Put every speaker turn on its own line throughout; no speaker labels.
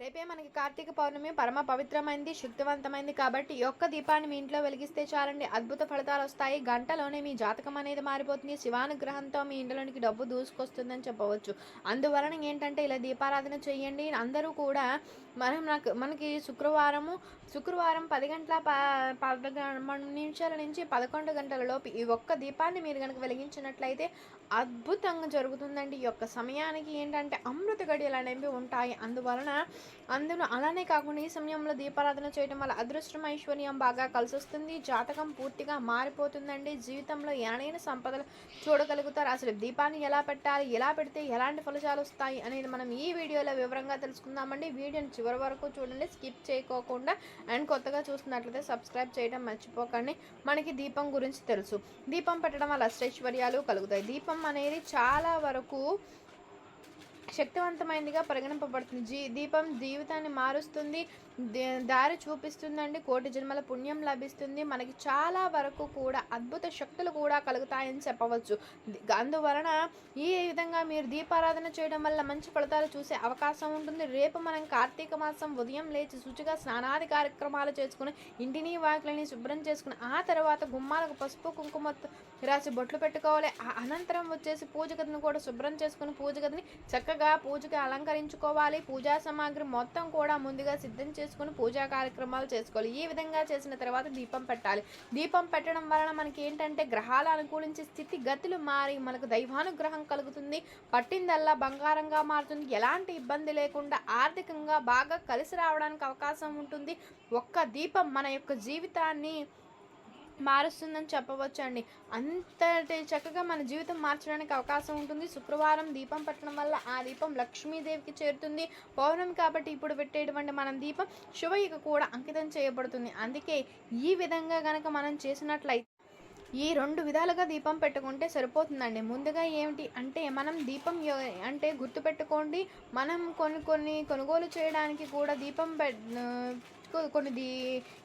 రేపే మనకి కార్తీక పౌర్ణమి పరమ పవిత్రమైంది శక్తివంతమైంది కాబట్టి ఒక్క దీపాన్ని మీ ఇంట్లో వెలిగిస్తే చాలండి. అద్భుత ఫలితాలు వస్తాయి. గంటలోనే మీ జాతకం అనేది మారిపోతుంది. శివానుగ్రహంతో మీ ఇంట్లోనికి డబ్బు దూసుకొస్తుందని చెప్పవచ్చు. అందువలన ఏంటంటే ఇలా దీపారాధన చేయండి. అందరూ కూడా మనం నాకు మనకి శుక్రవారము శుక్రవారం పది గంటల ప పదకొండు నిమిషాల నుంచి పదకొండు గంటల లోపు ఈ ఒక్క దీపాన్ని మీరు కనుక వెలిగించినట్లయితే అద్భుతంగా జరుగుతుందండి. ఈ యొక్క సమయానికి ఏంటంటే అమృత గడియలు అనేవి ఉంటాయి. అందువలన అందులో అలానే కాకుండా ఈ సమయంలో దీపారాధన చేయడం వల్ల అదృష్టం ఐశ్వర్యం బాగా కలిసి వస్తుంది జాతకం పూర్తిగా మారిపోతుందండి. జీవితంలో ఎనైన సంపదలు చూడగలుగుతారు. అసలు దీపాన్ని ఎలా పెట్టాలి ఎలా పెడితే ఎలాంటి ఫలితాలు వస్తాయి అనేది మనం ఈ వీడియోలో వివరంగా తెలుసుకుందామండి. వీడియోని చివరి వరకు చూడండి స్కిప్ చేయకోకుండా అండ్ కొత్తగా చూస్తున్నట్లయితే సబ్స్క్రైబ్ చేయడం మర్చిపోకండి. మనకి దీపం గురించి తెలుసు. దీపం పెట్టడం వల్ల అష్టైశ్వర్యాలు కలుగుతాయి. దీపం అనేది చాలా వరకు శక్తివంతమైనదిగా పరిగణింపబడుతుంది. జీ దీపం జీవితాన్ని మారుస్తుంది. దారి చూపిస్తుందండి. కోటి జన్మల పుణ్యం లభిస్తుంది. మనకి చాలా వరకు కూడా అద్భుత శక్తులు కూడా కలుగుతాయని చెప్పవచ్చు. అందువలన ఈ విధంగా మీరు దీపారాధన చేయడం వల్ల మంచి ఫలితాలు చూసే అవకాశం ఉంటుంది. రేపు మనం కార్తీక మాసం ఉదయం లేచి శుచిగా స్నానాది కార్యక్రమాలు చేసుకుని ఇంటిని వాకిలని శుభ్రం చేసుకుని ఆ తర్వాత గుమ్మాలకు పసుపు కుంకుమ రాసి బొట్లు పెట్టుకోవాలి. ఆ అనంతరం వచ్చేసి పూజ గదిని కూడా శుభ్రం చేసుకుని పూజ గదిని చక్కగా పూజకి అలంకరించుకోవాలి. పూజా సామాగ్రి మొత్తం కూడా ముందుగా సిద్ధం చేసుకుని పూజా కార్యక్రమాలు చేసుకోవాలి. ఈ విధంగా చేసిన తర్వాత దీపం పెట్టాలి. దీపం పెట్టడం వలన మనకి ఏంటంటే గ్రహాలు అనుకూలించే స్థితి గతులు మారి మనకు దైవానుగ్రహం కలుగుతుంది. పట్టిందల్లా బంగారంగా మారుతుంది. ఎలాంటి ఇబ్బంది లేకుండా ఆర్థికంగా బాగా కలిసి రావడానికి అవకాశం ఉంటుంది. ఒక్క దీపం మన యొక్క జీవితాన్ని మారుస్తుందని చెప్పవచ్చు అండి అంతటి చక్కగా మన జీవితం మార్చడానికి అవకాశం ఉంటుంది. శుక్రవారం దీపం పెట్టడం వల్ల ఆ దీపం లక్ష్మీదేవికి చేరుతుంది. పౌర్ణమి కాబట్టి ఇప్పుడు పెట్టేటువంటి మనం దీపం శివయ్యకు కూడా అంకితం చేయబడుతుంది. అందుకే ఈ విధంగా గనక మనం చేసినట్లయితే ఈ రెండు విధాలుగా దీపం పెట్టుకుంటే సరిపోతుందండి. ముందుగా ఏమిటి అంటే మనం దీపం అంటే గుర్తుపెట్టుకోండి. మనం కొన్ని కొన్ని కొనుగోలు చేయడానికి కూడా దీపం పె కొన్ని దీ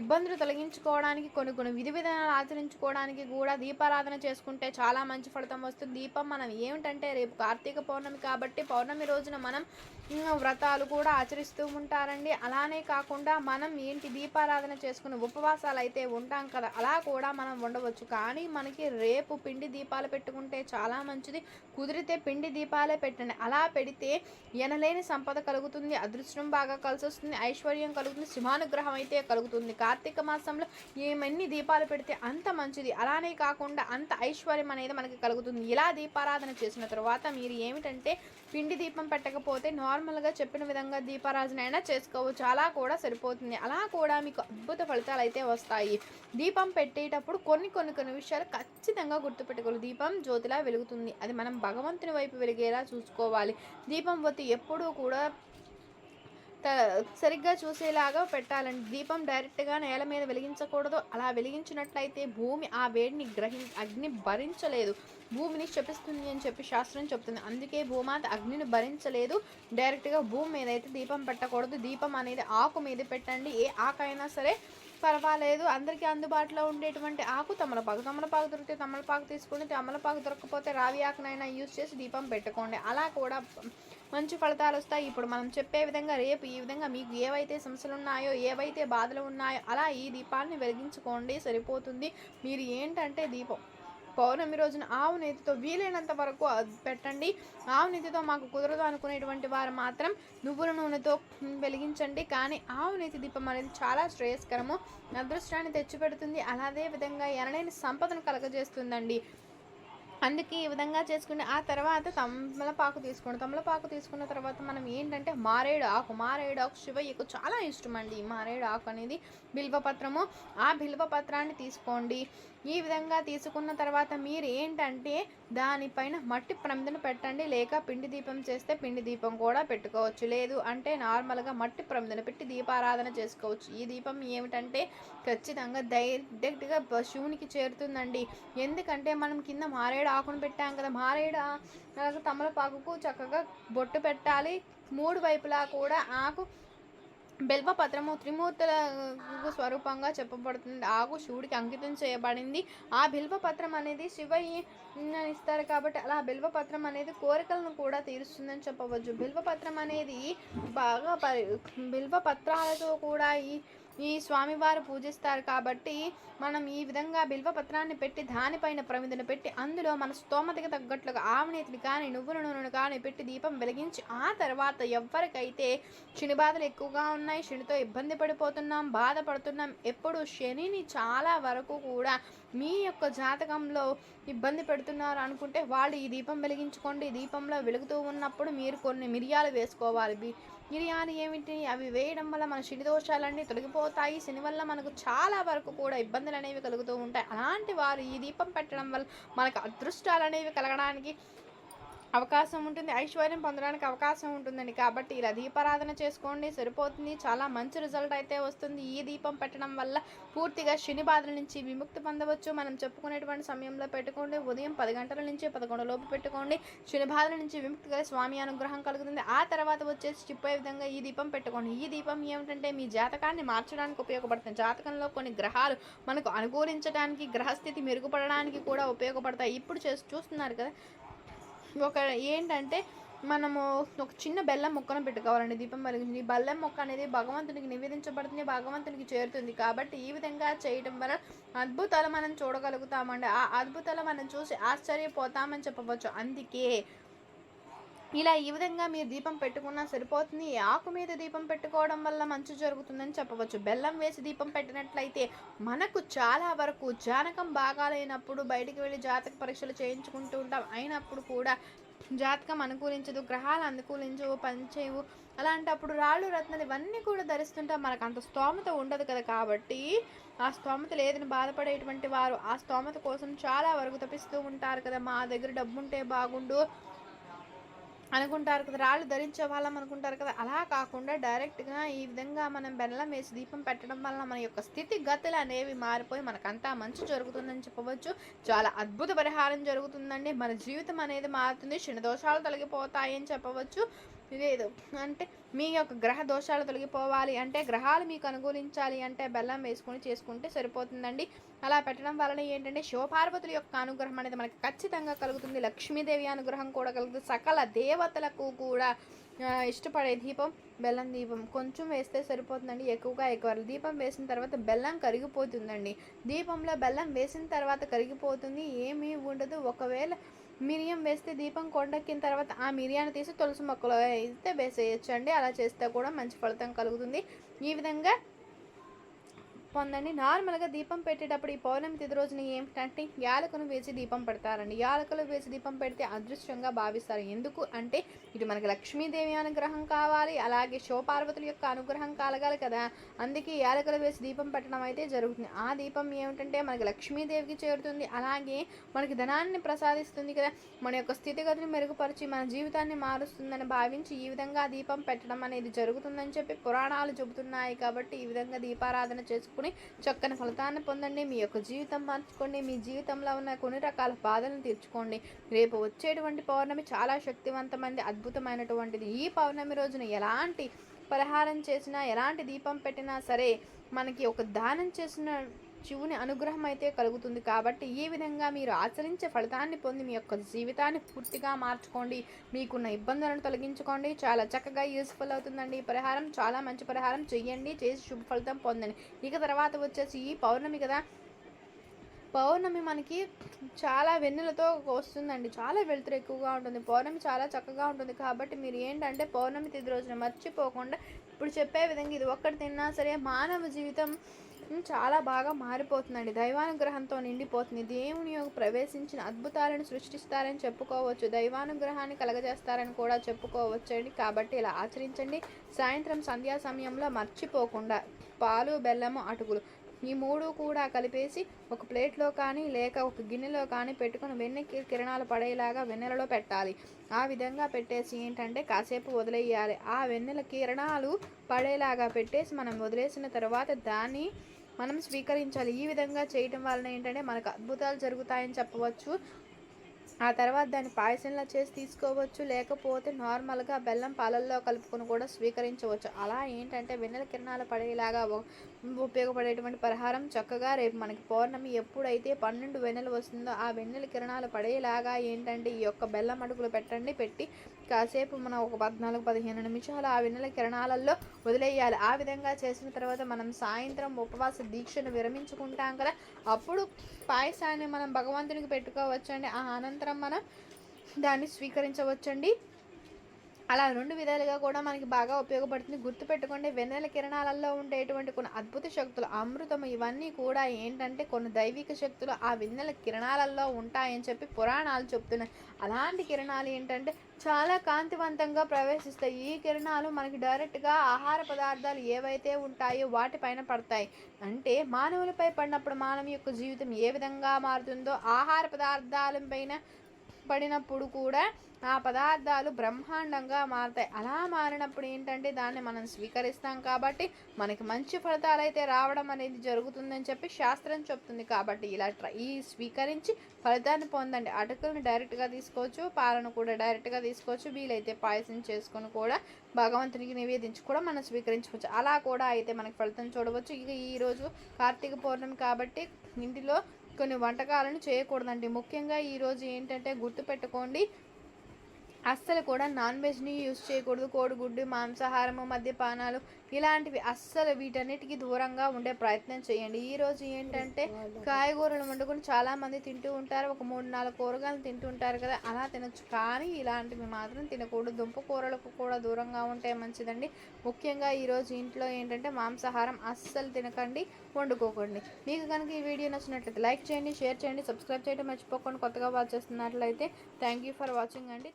ఇబ్బందులు తొలగించుకోవడానికి కొన్ని కొన్ని విధి విధానాలు ఆచరించుకోవడానికి కూడా దీపారాధన చేసుకుంటే చాలా మంచి ఫలితం వస్తుంది. దీపం మనం ఏమిటంటే రేపు కార్తీక పౌర్ణమి కాబట్టి పౌర్ణమి రోజున మనం వ్రతాలు కూడా ఆచరిస్తూ ఉంటారండి. అలానే కాకుండా మనం ఏంటి దీపారాధన చేసుకుని ఉపవాసాలు అయితే ఉంటాం కదా అలా కూడా మనం ఉండవచ్చు కానీ మనకి రేపు పిండి దీపాలు పెట్టుకుంటే చాలా మంచిది. కుదిరితే పిండి దీపాలే పెట్టండి. అలా పెడితే ఎనలేని సంపద కలుగుతుంది అదృష్టం బాగా కలిసి వస్తుంది ఐశ్వర్యం కలుగుతుంది అనుగ్రహం అయితే కలుగుతుంది. కార్తీక మాసంలో ఏమన్ని దీపాలు పెడితే అంత మంచిది. అలానే కాకుండా అంత ఐశ్వర్యం అనేది మనకి కలుగుతుంది. ఇలా దీపారాధన చేసిన తర్వాత మీరు ఏమిటంటే పిండి దీపం పెట్టకపోతే నార్మల్గా చెప్పిన విధంగా దీపారాధన అయినా చేసుకోవచ్చు. అలా కూడా సరిపోతుంది. అలా కూడా మీకు అద్భుత ఫలితాలు అయితే వస్తాయి. దీపం పెట్టేటప్పుడు కొన్ని కొన్ని కొన్ని విషయాలు ఖచ్చితంగా గుర్తుపెట్టుకోవాలి. దీపం జ్యోతిలా వెలుగుతుంది. అది మనం భగవంతుని వైపు వెలిగేలా చూసుకోవాలి. దీపం వత్తి ఎప్పుడూ కూడా సరిగ్గా చూసేలాగా పెట్టాలండి. దీపం డైరెక్ట్గా నేల మీద వెలిగించకూడదు. అలా వెలిగించినట్లయితే భూమి ఆ వేడిని గ్రహి అగ్ని భరించలేదు. భూమిని శపిస్తుంది అని చెప్పి శాస్త్రం చెప్తుంది. అందుకే భూమాత అగ్నిని భరించలేదు. డైరెక్ట్గా భూమి మీద అయితే దీపం పెట్టకూడదు. దీపం అనేది ఆకు మీద పెట్టండి. ఏ ఆకైనా సరే పర్వాలేదు. అందరికీ అందుబాటులో ఉండేటువంటి ఆకు తమలపాకు. తమలపాకు దొరికితే తమలపాకు తీసుకుని తమలపాకు దొరకకపోతే రావి ఆకునైనా యూజ్ చేసి దీపం పెట్టుకోండి. అలా కూడా మంచి ఫలితాలు వస్తాయి. ఇప్పుడు మనం చెప్పే విధంగా రేపు ఈ విధంగా మీకు ఏవైతే సమస్యలు ఉన్నాయో ఏవైతే బాధలు ఉన్నాయో అలా ఈ దీపాన్ని వెలిగించుకోండి. సరిపోతుంది. మీరు ఏంటంటే దీపం. పౌర్ణమి రోజున ఆవు నెయ్యితో వీలైనంత వరకు పెట్టండి. ఆవు నెయ్యితో మాకు కుదరదు అనుకునేటువంటి వారు మాత్రం నువ్వుల నూనెతో వెలిగించండి. కానీ ఆవు నెయ్యి దీపం అనేది చాలా శ్రేయస్కరము. అదృష్టాన్ని తెచ్చిపెడుతుంది. అలాదే విధంగా ఎనలేని సంపదను కలగజేస్తుందండి. అందుకే ఈ విధంగా చేసుకుని ఆ తర్వాత తమలపాకు తీసుకోండి తమలపాకు తీసుకున్న తర్వాత మనం ఏంటంటే మారేడు ఆకు మారేడు ఆకు శివయ్యకు చాలా ఇష్టం అండి మారేడు ఆకు అనేది బిల్వపత్రము. ఆ బిల్వపత్రాన్ని తీసుకోండి. ఈ విధంగా తీసుకున్న తర్వాత మీరు ఏంటంటే దానిపైన మట్టి ప్రమిదను పెట్టండి. లేక పిండి దీపం చేస్తే పిండి దీపం కూడా పెట్టుకోవచ్చు. లేదు అంటే నార్మల్గా మట్టి ప్రమిదను పెట్టి దీపారాధన చేసుకోవచ్చు. ఈ దీపం ఏమిటంటే ఖచ్చితంగా డైరెక్ట్గా శివునికి చేరుతుందండి. ఎందుకంటే మనం కింద మారేడు ఆకును పెట్టాం కదా. మారేడు తమలపాకుకు చక్కగా బొట్టు పెట్టాలి. మూడు వైపులా కూడా ఆకు బిల్వపత్రము త్రిమూర్తుల స్వరూపంగా చెప్పబడుతుంది. ఆకు శివుడికి అంకితం చేయబడింది. ఆ బిల్వపత్రం అనేది శివయ్య ఇస్తారు కాబట్టి అలా బిల్వపత్రం అనేది కోరికలను కూడా తీరుస్తుందని చెప్పవచ్చు. బిల్వపత్రం అనేది బాగా బిల్వపత్రాలతో కూడా ఈ ఈ స్వామివారు పూజిస్తారు కాబట్టి మనం ఈ విధంగా బిల్వపత్రాన్ని పెట్టి దానిపైన ప్రమిదను పెట్టి అందులో మన స్తోమతకి తగ్గట్లుగా ఆవనేతిని కానీ నువ్వుల నూనెను కానీ పెట్టి దీపం వెలిగించి ఆ తర్వాత ఎవరికైతే శని బాధలు ఎక్కువగా ఉన్నాయి శనితో ఇబ్బంది పడిపోతున్నాం బాధపడుతున్నాం ఎప్పుడు శనిని చాలా వరకు కూడా మీ యొక్క జాతకంలో ఇబ్బంది పెడుతున్నారు అనుకుంటే వాళ్ళు ఈ దీపం వెలిగించుకోండి. దీపంలో వెలుగుతూ ఉన్నప్పుడు మీరు కొన్ని మిరియాలు వేసుకోవాలి. మిరియాలు ఏమిటి? అవి వేయడం వల్ల మన శని దోషాలన్నీ తొలగిపోతాయి. శని వల్ల మనకు చాలా వరకు కూడా ఇబ్బందులు అనేవి కలుగుతూ ఉంటాయి. అలాంటి వారు ఈ దీపం పెట్టడం వల్ల మనకు అదృష్టాలు అనేవి కలగడానికి అవకాశం ఉంటుంది ఐశ్వర్యం పొందడానికి అవకాశం ఉంటుందండి. కాబట్టి ఇలా దీపారాధన చేసుకోండి సరిపోతుంది. చాలా మంచి రిజల్ట్ అయితే వస్తుంది. ఈ దీపం పెట్టడం వల్ల పూర్తిగా శని బాధల నుంచి విముక్తి పొందవచ్చు. మనం చెప్పుకునేటువంటి సమయంలో పెట్టుకోండి. ఉదయం పది గంటల నుంచి పదకొండు లోపు పెట్టుకోండి. శని బాధల నుంచి విముక్తి కలిగి స్వామి అనుగ్రహం కలుగుతుంది. ఆ తర్వాత వచ్చేసి చిప్పే విధంగా ఈ దీపం పెట్టుకోండి. ఈ దీపం ఏమిటంటే మీ జాతకాన్ని మార్చడానికి ఉపయోగపడుతుంది. జాతకంలో కొన్ని గ్రహాలు మనకు అనుకూలించడానికి గ్రహస్థితి మెరుగుపడడానికి కూడా ఉపయోగపడతాయి. ఇప్పుడు చేసి చూస్తున్నారు కదా ఒక ఏంటంటే మనము ఒక చిన్న బెల్లం మొక్కను పెట్టుకోవాలండి. దీపం వెలిగించి. ఈ బెల్లం మొక్క అనేది భగవంతునికి నివేదించబడుతుంది భగవంతునికి చేరుతుంది కాబట్టి ఈ విధంగా చేయడం వల్ల అద్భుతాలు మనం చూడగలుగుతామండి. ఆ అద్భుతాలు మనం చూసి ఆశ్చర్యపోతామని చెప్పవచ్చు. అందుకే ఇలా ఈ విధంగా మీరు దీపం పెట్టుకున్నా సరిపోతుంది. ఆకు మీద దీపం పెట్టుకోవడం వల్ల మంచి జరుగుతుందని చెప్పవచ్చు. బెల్లం వేసి దీపం పెట్టినట్లయితే మనకు చాలా వరకు జానకం బాగాలేనప్పుడు బయటికి వెళ్ళి జాతక పరీక్షలు చేయించుకుంటూ ఉంటాం. అయినప్పుడు కూడా జాతకం అనుకూలించదు గ్రహాలు అనుకూలించవు పనిచేయవు. అలాంటప్పుడు రాళ్ళు రత్నాలు ఇవన్నీ కూడా ధరిస్తుంటాం మనకు అంత స్తోమత ఉండదు కదా కాబట్టి ఆ స్తోమత లేదని బాధపడేటువంటి వారు ఆ స్తోమత కోసం చాలా వరకు తప్పిస్తూ ఉంటారు కదా. మా దగ్గర డబ్బు ఉంటే బాగుండు అనుకుంటారు కదా రాళ్ళు ధరించే వాళ్ళం అనుకుంటారు కదా. అలా కాకుండా డైరెక్ట్గా ఈ విధంగా మనం బెల్లం వేసి దీపం పెట్టడం వల్ల మన యొక్క స్థితిగతులు అనేవి మారిపోయి మనకంతా మంచి జరుగుతుందని చెప్పవచ్చు. చాలా అద్భుత పరిహారం జరుగుతుందండి. మన జీవితం అనేది మారుతుంది. శని దోషాలు తొలగిపోతాయని చెప్పవచ్చు. లేదు. అంటే మీ యొక్క గ్రహ దోషాలు తొలగిపోవాలి అంటే గ్రహాలు మీకు అనుకూలించాలి అంటే బెల్లం వేసుకొని చేసుకుంటే సరిపోతుందండి. అలా పెట్టడం వలన ఏంటంటే శివపార్వతుల యొక్క అనుగ్రహం అనేది మనకి ఖచ్చితంగా కలుగుతుంది. లక్ష్మీదేవి అనుగ్రహం కూడా కలుగుతుంది. సకల దేవతలకు కూడా ఇష్టపడే దీపం బెల్లం దీపం. కొంచెం వేస్తే సరిపోతుందండి. ఎక్కువగా ఎక్కువ దీపం వేసిన తర్వాత బెల్లం కరిగిపోతుందండి. దీపంలో బెల్లం వేసిన తర్వాత కరిగిపోతుంది. ఏమీ ఉండదు. ఒకవేళ మిరియం వేస్తే దీపం కొండెక్కిన తర్వాత ఆ మిరియాన్ని తీసి తులసి మొక్కలో అయితే వేసేయచ్చు అండి అలా చేస్తే కూడా మంచి ఫలితం కలుగుతుంది. ఈ విధంగా పొందండి. నార్మల్గా దీపం పెట్టేటప్పుడు ఈ పౌర్ణమి తిది రోజున ఏమిటంటే యాలకును వేసి దీపం పెడతారండి. యాలకులు వేసి దీపం పెడితే అదృష్టంగా భావిస్తారు. ఎందుకు అంటే ఇటు మనకి లక్ష్మీదేవి అనుగ్రహం కావాలి అలాగే శివపార్వతుల యొక్క అనుగ్రహం కలగాలి కదా. అందుకే యాలకులు వేసి దీపం పెట్టడం అయితే జరుగుతుంది. ఆ దీపం ఏమిటంటే మనకి లక్ష్మీదేవికి చేరుతుంది. అలాగే మనకి ధనాన్ని ప్రసాదిస్తుంది కదా. మన యొక్క స్థితిగతిని మెరుగుపరిచి మన జీవితాన్ని మారుస్తుందని భావించి ఈ విధంగా దీపం పెట్టడం అనేది జరుగుతుందని చెప్పి పురాణాలు చెబుతున్నాయి కాబట్టి ఈ విధంగా దీపారాధన చేసుకుని చక్కని ఫలితాన్ని పొందండి. మీ యొక్క జీవితం మార్చుకోండి. మీ జీవితంలో ఉన్న కొన్ని రకాల బాధలను తీర్చుకోండి. రేపు వచ్చేటువంటి పౌర్ణమి చాలా శక్తివంతమైనది అద్భుతమైనటువంటిది. ఈ పౌర్ణమి రోజున ఎలాంటి పరిహారం చేసినా ఎలాంటి దీపం పెట్టినా సరే మనకి ఒక దానం చేసిన శివుని అనుగ్రహం అయితే కలుగుతుంది. కాబట్టి ఈ విధంగా మీరు ఆచరించే ఫలితాన్ని పొంది మీ యొక్క జీవితాన్ని పూర్తిగా మార్చుకోండి. మీకున్న ఇబ్బందులను తొలగించుకోండి. చాలా చక్కగా యూస్ఫుల్ అవుతుందండి. ఈ పరిహారం చాలా మంచి పరిహారం. చెయ్యండి. చేసి శుభ ఫలితం పొందండి. ఇక తర్వాత వచ్చేసి ఈ పౌర్ణమి కదా. పౌర్ణమి మనకి చాలా వెన్నెలతో వస్తుందండి. చాలా వెలుతురు ఎక్కువగా ఉంటుంది. పౌర్ణమి చాలా చక్కగా ఉంటుంది. కాబట్టి మీరు ఏంటంటే పౌర్ణమి తిది రోజున మర్చిపోకుండా ఇప్పుడు చెప్పే విధంగా ఇది ఒక్కటి తిన్నా సరే మానవ జీవితం చాలా బాగా మారిపోతుందండి. దైవానుగ్రహంతో నిండిపోతుంది. దేవుని యొక్క ప్రవేశించిన అద్భుతాలను సృష్టిస్తారని చెప్పుకోవచ్చు. దైవానుగ్రహాన్ని కలగజేస్తారని కూడా చెప్పుకోవచ్చండి. కాబట్టి ఇలా ఆచరించండి. సాయంత్రం సంధ్యా సమయంలో మర్చిపోకుండా పాలు బెల్లము అటుకులు ఈ మూడు కూడా కలిపేసి ఒక ప్లేట్లో కానీ లేక ఒక గిన్నెలో కానీ పెట్టుకొని వెన్నె కిరణాలు పడేలాగా వెన్నెలలో పెట్టాలి. ఆ విధంగా పెట్టేసి ఏంటంటే కాసేపు వదిలేయాలి. ఆ వెన్నెల కిరణాలు పడేలాగా పెట్టేసి మనం వదిలేసిన తర్వాత దాన్ని మనం స్వీకరించాలి. ఈ విధంగా చేయటం వలన ఏంటంటే మనకు అద్భుతాలు జరుగుతాయని చెప్పవచ్చు. ఆ తర్వాత దాన్ని పాయసంలా చేసి తీసుకోవచ్చు. లేకపోతే నార్మల్గా బెల్లం పాలల్లో కలుపుకొని కూడా స్వీకరించవచ్చు. అలా ఏంటంటే వెన్నెల కిరణాలు పడేలాగా ఉపయోగపడేటువంటి పరిహారం చక్కగా రేపు మనకి పౌర్ణమి ఎప్పుడైతే పన్నెండు వెన్నెలు వస్తుందో ఆ వెన్నెల కిరణాలు పడేలాగా ఏంటంటే ఈ యొక్క బెల్లం అడుగులు పెట్టండి పెట్టి కాసేపు మనం ఒక పద్నాలుగు పదిహేను నిమిషాలు ఆ వెన్నెల కిరణాలలో వదిలేయాలి. ఆ విధంగా చేసిన తర్వాత మనం సాయంత్రం ఉపవాస దీక్షను విరమించుకుంటాం కదా. అప్పుడు పాయసాన్ని మనం భగవంతునికి పెట్టుకోవచ్చండి. ఆ అనంతరం మనం దాన్ని స్వీకరించవచ్చండి. అలా రెండు విధాలుగా కూడా మనకి బాగా ఉపయోగపడుతుంది. గుర్తుపెట్టుకోండి వెన్నెల కిరణాలలో ఉండేటువంటి కొన్ని అద్భుత శక్తులు అమృతం ఇవన్నీ కూడా ఏంటంటే కొన్ని దైవిక శక్తులు ఆ వెన్నెల కిరణాలలో ఉంటాయని చెప్పి పురాణాలు చెప్తున్నాయి. అలాంటి కిరణాలు ఏంటంటే చాలా కాంతివంతంగా ప్రవేశిస్తాయి. ఈ కిరణాలు మనకి డైరెక్ట్గా ఆహార పదార్థాలు ఏవైతే ఉంటాయో వాటిపైన పడతాయి. అంటే మానవులపై పడినప్పుడు మానవ యొక్క జీవితం ఏ విధంగా మారుతుందో ఆహార పదార్థాల పైన పడినప్పుడు కూడా ఆ పదార్థాలు బ్రహ్మాండంగా మారుతాయి. అలా మారినప్పుడు ఏంటంటే దాన్ని మనం స్వీకరిస్తాం కాబట్టి మనకి మంచి ఫలితాలు అయితే రావడం అనేది జరుగుతుందని చెప్పి శాస్త్రం చెప్తుంది. కాబట్టి ఇలా ట్రై ఈ స్వీకరించి ఫలితాన్ని పొందండి. అటుకులను డైరెక్ట్గా తీసుకోవచ్చు పాలను కూడా డైరెక్ట్గా తీసుకోవచ్చు వీలైతే పాయసం చేసుకొని కూడా భగవంతునికి నివేదించి కూడా మనం స్వీకరించవచ్చు అలా కూడా అయితే మనకి ఫలితం చూడవచ్చు. ఇక ఈరోజు కార్తీక పౌర్ణమి కాబట్టి ఇంటిలో కొన్ని వంటకాలను చేయకూడదండి. ముఖ్యంగా ఈరోజు ఏంటంటే గుర్తుపెట్టుకోండి అస్సలు కూడా నాన్ వెజ్ని యూస్ చేయకూడదు. కోడిగుడ్డు మాంసాహారము మద్యపానాలు ఇలాంటివి అస్సలు వీటన్నిటికీ దూరంగా ఉండే ప్రయత్నం చేయండి. ఈరోజు ఏంటంటే కాయగూరలు వండుకొని చాలామంది తింటూ ఉంటారు. ఒక మూడు నాలుగు కూరగాయలు తింటూ ఉంటారు కదా అలా తినొచ్చు. కానీ ఇలాంటివి మాత్రం తినకూడదు. దుంప కూరలకు కూడా దూరంగా ఉంటే మంచిదండి. ముఖ్యంగా ఈరోజు ఇంట్లో ఏంటంటే మాంసాహారం అస్సలు తినకండి వండుకోకండి. మీకు కనుక ఈ వీడియో నచ్చినట్లయితే లైక్ చేయండి షేర్ చేయండి సబ్స్క్రైబ్ చేయడం మర్చిపోకండి. కొత్తగా వాచ్ చేస్తున్నట్లయితే థ్యాంక్ యూ ఫర్ వాచింగ్ అండి.